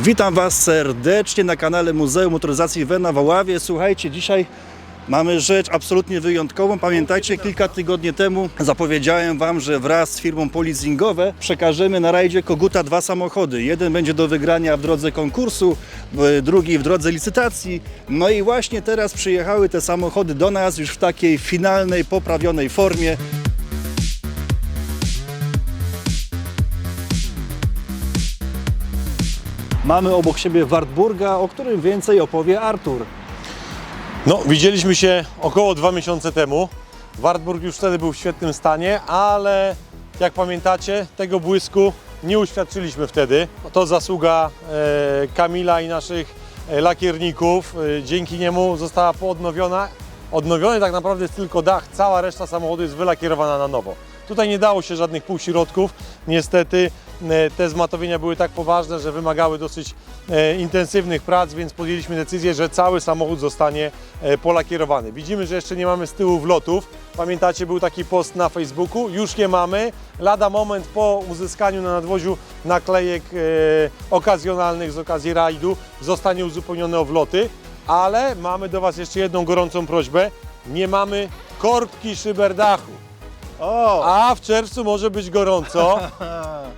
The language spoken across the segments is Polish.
Witam Was serdecznie na kanale Muzeum Motoryzacji Wena w Oławie. Słuchajcie, dzisiaj mamy rzecz absolutnie wyjątkową. Pamiętajcie, kilka tygodni temu zapowiedziałem Wam, że wraz z firmą Polizingowe przekażemy na rajdzie Koguta dwa samochody. Jeden będzie do wygrania w drodze konkursu, drugi w drodze licytacji. No i właśnie teraz przyjechały te samochody do nas już w takiej finalnej, poprawionej formie. Mamy obok siebie Wartburga, o którym więcej opowie Artur. No, widzieliśmy się około dwa miesiące temu. Wartburg już wtedy był w świetnym stanie, ale jak pamiętacie, tego błysku nie uświadczyliśmy wtedy. To zasługa e, Kamila i naszych e, lakierników. E, dzięki niemu została poodnowiona. Odnowiony tak naprawdę jest tylko dach, cała reszta samochodu jest wylakierowana na nowo. Tutaj nie dało się żadnych półśrodków. Niestety e, te zmatowienia były tak poważne, że wymagały dosyć e, intensywnych prac, więc podjęliśmy decyzję, że cały samochód zostanie e, polakierowany. Widzimy, że jeszcze nie mamy z tyłu wlotów. Pamiętacie, był taki post na Facebooku. Już je mamy. Lada moment po uzyskaniu na nadwoziu naklejek okazjonalnych z okazji rajdu zostanie uzupełnione o wloty. Ale mamy do Was jeszcze jedną gorącą prośbę. Nie mamy korbki szyberdachu. O! A w czerwcu może być gorąco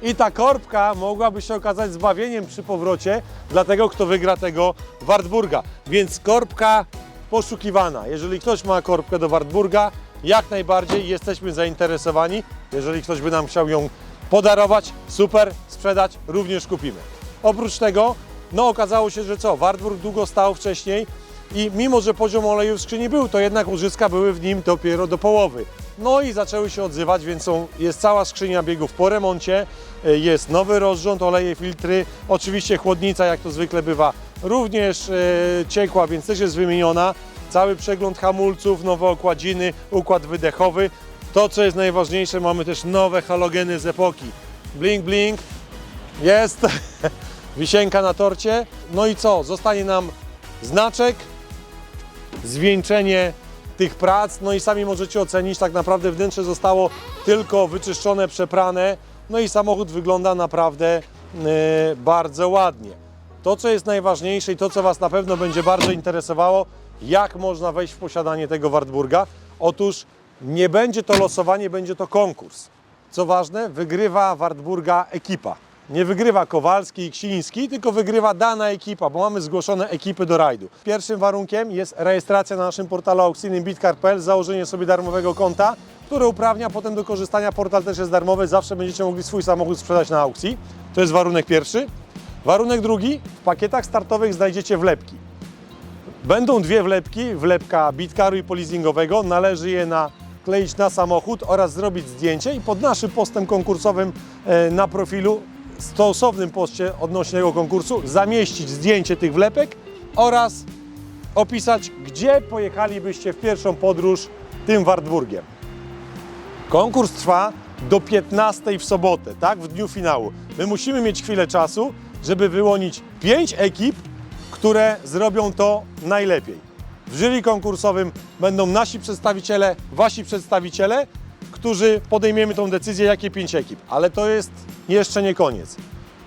i ta korbka mogłaby się okazać zbawieniem przy powrocie dla tego, kto wygra tego Wartburga. Więc korbka poszukiwana. Jeżeli ktoś ma korbkę do Wartburga, jak najbardziej jesteśmy zainteresowani. Jeżeli ktoś by nam chciał ją podarować, super, sprzedać, również kupimy. Oprócz tego, no okazało się, że co, Wartburg długo stał wcześniej i mimo, że poziom oleju w skrzyni był, to jednak łożyska były w nim dopiero do połowy. No i zaczęły się odzywać, więc są, jest cała skrzynia biegów po remoncie, e, jest nowy rozrząd, oleje, filtry, oczywiście chłodnica, jak to zwykle bywa, również e, ciekła, więc też jest wymieniona. Cały przegląd hamulców, nowe okładziny, układ wydechowy. To, co jest najważniejsze, mamy też nowe halogeny z epoki. Blink, blink, jest wisienka na torcie. No i co? Zostanie nam znaczek, zwieńczenie tych prac. No i sami możecie ocenić, tak naprawdę wnętrze zostało tylko wyczyszczone, przeprane. No i samochód wygląda naprawdę e, bardzo ładnie. To, co jest najważniejsze i to, co Was na pewno będzie bardzo interesowało, jak można wejść w posiadanie tego Wartburga. Otóż nie będzie to losowanie, będzie to konkurs. Co ważne, wygrywa Wartburga ekipa. Nie wygrywa Kowalski i Ksiński, tylko wygrywa dana ekipa, bo mamy zgłoszone ekipy do rajdu. Pierwszym warunkiem jest rejestracja na naszym portalu aukcyjnym bitcar.pl, założenie sobie darmowego konta, które uprawnia potem do korzystania. Portal też jest darmowy, zawsze będziecie mogli swój samochód sprzedać na aukcji. To jest warunek pierwszy. Warunek drugi, w pakietach startowych znajdziecie wlepki. Będą dwie wlepki, wlepka bitcaru i polizingowego. Należy je nakleić na samochód oraz zrobić zdjęcie i pod naszym postem konkursowym e, na profilu, stosownym poście odnośnie tego konkursu, zamieścić zdjęcie tych wlepek oraz opisać, gdzie pojechalibyście w pierwszą podróż tym Wartburgiem. Konkurs trwa do 15 w sobotę, tak, w dniu finału. My musimy mieć chwilę czasu, żeby wyłonić 5 ekip, które zrobią to najlepiej. W jury konkursowym będą nasi przedstawiciele, wasi przedstawiciele, którzy podejmiemy tą decyzję, jakie 5 ekip. Ale to jest jeszcze nie koniec.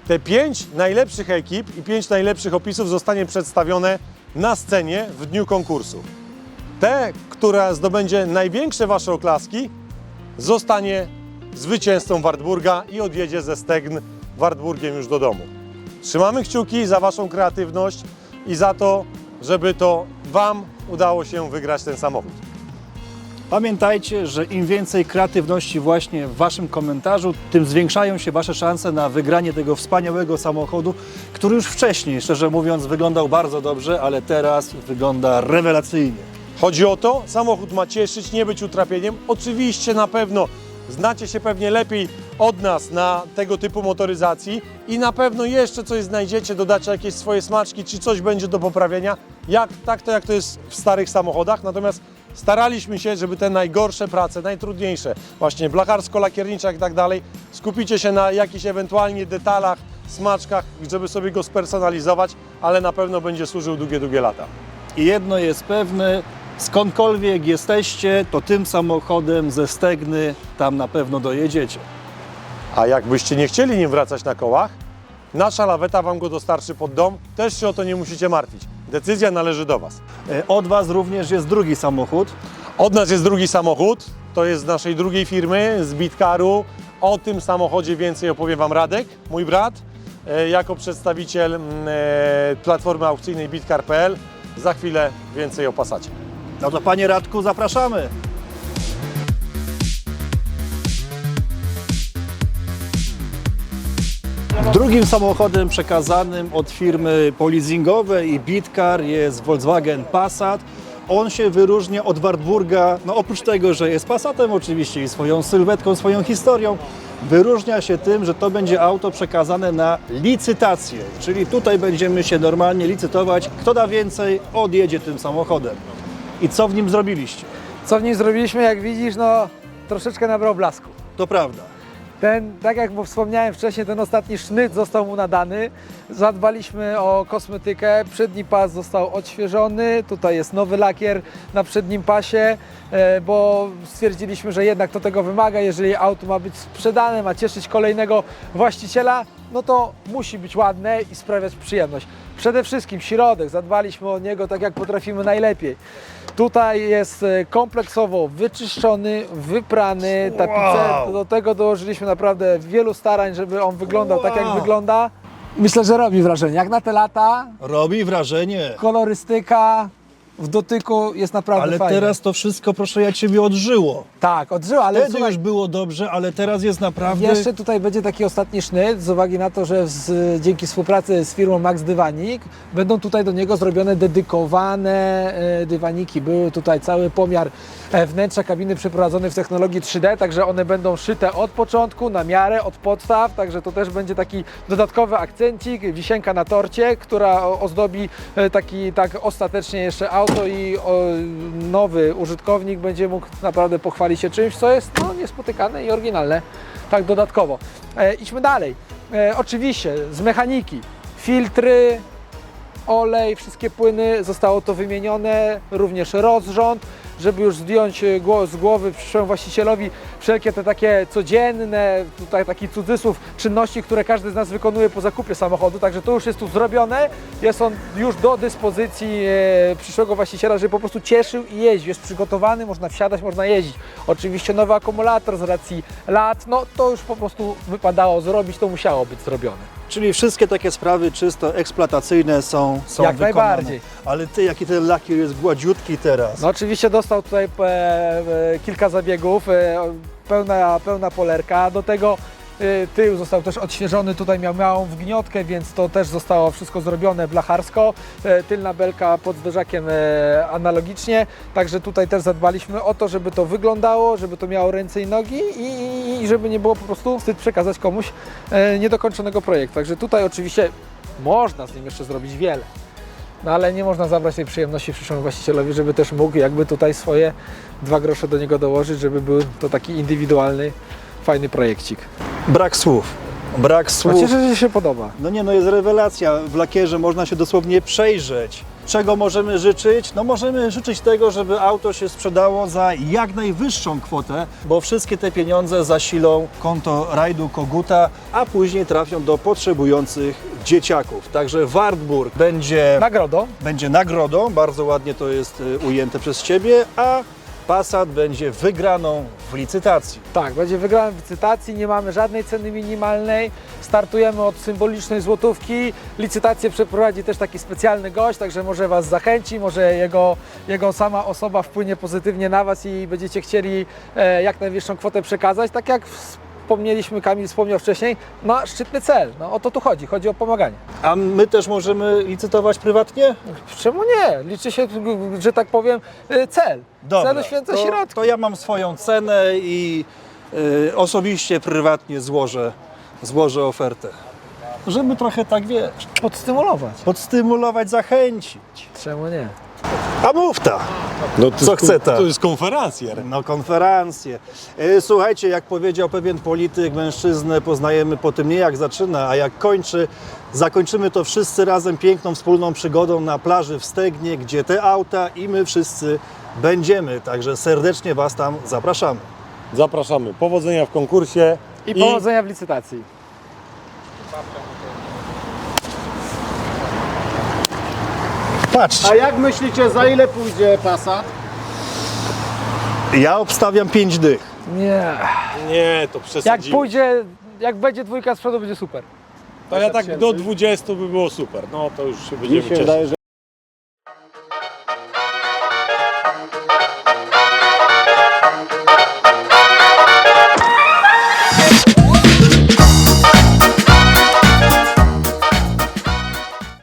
Te 5 najlepszych ekip i 5 najlepszych opisów zostanie przedstawione na scenie w dniu konkursu. Te, która zdobędzie największe wasze oklaski, zostanie zwycięzcą Wartburga i odjedzie ze Stegn Wartburgiem już do domu. Trzymamy kciuki za Waszą kreatywność i za to, żeby to Wam udało się wygrać ten samochód. Pamiętajcie, że im więcej kreatywności właśnie w Waszym komentarzu, tym zwiększają się Wasze szanse na wygranie tego wspaniałego samochodu, który już wcześniej, szczerze mówiąc, wyglądał bardzo dobrze, ale teraz wygląda rewelacyjnie. Chodzi o to, samochód ma cieszyć, nie być utrapieniem. Oczywiście na pewno znacie się pewnie lepiej od nas na tego typu motoryzacji i na pewno jeszcze coś znajdziecie, dodacie jakieś swoje smaczki, czy coś będzie do poprawienia, jak, tak to jak to jest w starych samochodach. Natomiast staraliśmy się, żeby te najgorsze prace, najtrudniejsze, właśnie blacharsko-lakiernicze i tak dalej, skupicie się na jakichś ewentualnie detalach, smaczkach, żeby sobie go spersonalizować, ale na pewno będzie służył długie, długie lata. I jedno jest pewne, skądkolwiek jesteście, to tym samochodem ze Stegny tam na pewno dojedziecie. A jakbyście nie chcieli nim wracać na kołach, Nasza laweta Wam go dostarczy pod dom, też się o to nie musicie martwić. Decyzja należy do Was. E, Od Was również jest drugi samochód. Od nas jest drugi samochód, to jest z naszej drugiej firmy, z Bitcaru. O tym samochodzie więcej opowie Wam Radek, mój brat, e, jako przedstawiciel mm, e, platformy aukcyjnej bitcar.pl. Za chwilę więcej o. No to Panie Radku, zapraszamy. Drugim samochodem przekazanym od firmy polizingowej i Bitcar jest Volkswagen Passat. On się wyróżnia od Wartburga, no oprócz tego, że jest Passatem oczywiście i swoją sylwetką, swoją historią, wyróżnia się tym, że to będzie auto przekazane na licytację, czyli tutaj będziemy się normalnie licytować, kto da więcej, odjedzie tym samochodem. I co w nim zrobiliście? Co w nim zrobiliśmy, jak widzisz, no troszeczkę nabrał blasku. To prawda. Ten, tak jak wspomniałem wcześniej, ten ostatni sznyt został mu nadany. Zadbaliśmy o kosmetykę, przedni pas został odświeżony, tutaj jest nowy lakier na przednim pasie, e, bo stwierdziliśmy, że jednak to tego wymaga, jeżeli auto ma być sprzedane, ma cieszyć kolejnego właściciela, no to musi być ładne i sprawiać przyjemność. Przede wszystkim środek, zadbaliśmy o niego tak jak potrafimy najlepiej. Tutaj jest e, kompleksowo wyczyszczony, wyprany, tapicer. Wow. Do tego dołożyliśmy naprawdę wielu starań, żeby on wyglądał tak jak Wow. wygląda. Myślę, że robi wrażenie. Jak na te lata, Robi wrażenie. kolorystyka w dotyku jest naprawdę Ale fajna. teraz to wszystko, proszę ja Ciebie, odżyło. Tak, odżyła, ale Wtedy słuchaj, już było dobrze, ale teraz jest naprawdę... Jeszcze tutaj będzie taki ostatni sznyt, z uwagi na to, że z, dzięki współpracy z firmą Max Dywanik będą tutaj do niego zrobione dedykowane e, dywaniki. Były tutaj cały pomiar e, wnętrza kabiny przeprowadzony w technologii 3D, także one będą szyte od początku, na miarę, od podstaw, także to też będzie taki dodatkowy akcencik, wisienka na torcie, która ozdobi e, taki tak ostatecznie jeszcze auto i o, nowy użytkownik będzie mógł naprawdę pochwalić się czymś, co jest no, niespotykane i oryginalne. Tak dodatkowo. E, idźmy dalej. E, oczywiście z mechaniki. Filtry, olej, wszystkie płyny, zostało to wymienione, również rozrząd, żeby już zdjąć e, z głowy przyszłemu właścicielowi wszelkie te takie codzienne, tutaj taki cudzysłów, czynności, które każdy z nas wykonuje po zakupie samochodu, także to już jest tu zrobione, jest on już do dyspozycji e, przyszłego właściciela, żeby po prostu cieszył i jeździł, jest przygotowany, można wsiadać, można jeździć. Oczywiście nowy akumulator z racji lat, no to już po prostu wypadało zrobić, to musiało być zrobione. Czyli wszystkie takie sprawy czysto eksploatacyjne są, są Jak wykonane. najbardziej. Ale Ty, jaki ten lakier jest gładziutki teraz. No oczywiście dostał tutaj e, e, kilka zabiegów, e, pełna, pełna polerka. Do tego tył został też odświeżony, tutaj miał małą wgniotkę, więc to też zostało wszystko zrobione blacharsko. E, tylna belka pod zderzakiem e, analogicznie, także tutaj też zadbaliśmy o to, żeby to wyglądało, żeby to miało ręce i nogi i, żeby nie było po prostu wstyd przekazać komuś niedokończonego projektu. Także tutaj oczywiście można z nim jeszcze zrobić wiele. No ale nie można zabrać tej przyjemności przyszłemu właścicielowi, żeby też mógł jakby tutaj swoje dwa grosze do niego dołożyć, żeby był to taki indywidualny, fajny projekcik. Brak słów. Brak No słów. cieszę się, że się podoba. No nie, no jest rewelacja. W lakierze można się dosłownie przejrzeć. Czego możemy życzyć? No możemy życzyć tego, żeby auto się sprzedało za jak najwyższą kwotę, bo wszystkie te pieniądze zasilą konto Rajdu Koguta, a później trafią do potrzebujących dzieciaków. Także Wartburg będzie, Nagrodą. będzie nagrodą, bardzo ładnie to jest y, ujęte przez Ciebie, a Passat będzie wygraną w licytacji. Tak, będzie wygrany w licytacji, nie mamy żadnej ceny minimalnej. Startujemy od symbolicznej złotówki. Licytację przeprowadzi też taki specjalny gość, także może Was zachęci, może jego, jego sama osoba wpłynie pozytywnie na Was i będziecie chcieli e, jak najwyższą kwotę przekazać. Tak jak wspomnieliśmy, Kamil wspomniał wcześniej, no szczytny cel. No o to tu chodzi, chodzi o pomaganie. A my też możemy licytować prywatnie? Czemu nie? Liczy się, że tak powiem, y, cel. Cel uświęca to, środki. to ja mam swoją cenę i y, osobiście, prywatnie złożę, złożę ofertę. Żeby trochę tak, wiesz, Podstymulować. podstymulować, zachęcić. Czemu nie? A mówta, No, Co chce ta? To jest konferencjer. no konferencje. Y, Słuchajcie, jak powiedział pewien polityk, mężczyznę poznajemy po tym nie jak zaczyna, a jak kończy. Zakończymy to wszyscy razem piękną wspólną przygodą na plaży w Stegnie, gdzie te auta i my wszyscy będziemy. Także serdecznie Was tam zapraszamy. Zapraszamy. Powodzenia w konkursie I powodzenia w licytacji. Patrzcie, A jak myślicie, za ile pójdzie Passat? ja obstawiam 5 dych. Nie. Nie, to Jak przesadziłem. pójdzie, jak będzie dwójka z przodu, będzie super. To ja tak do 20 by było super. No to już się będziemy cieszyć. wydaje, że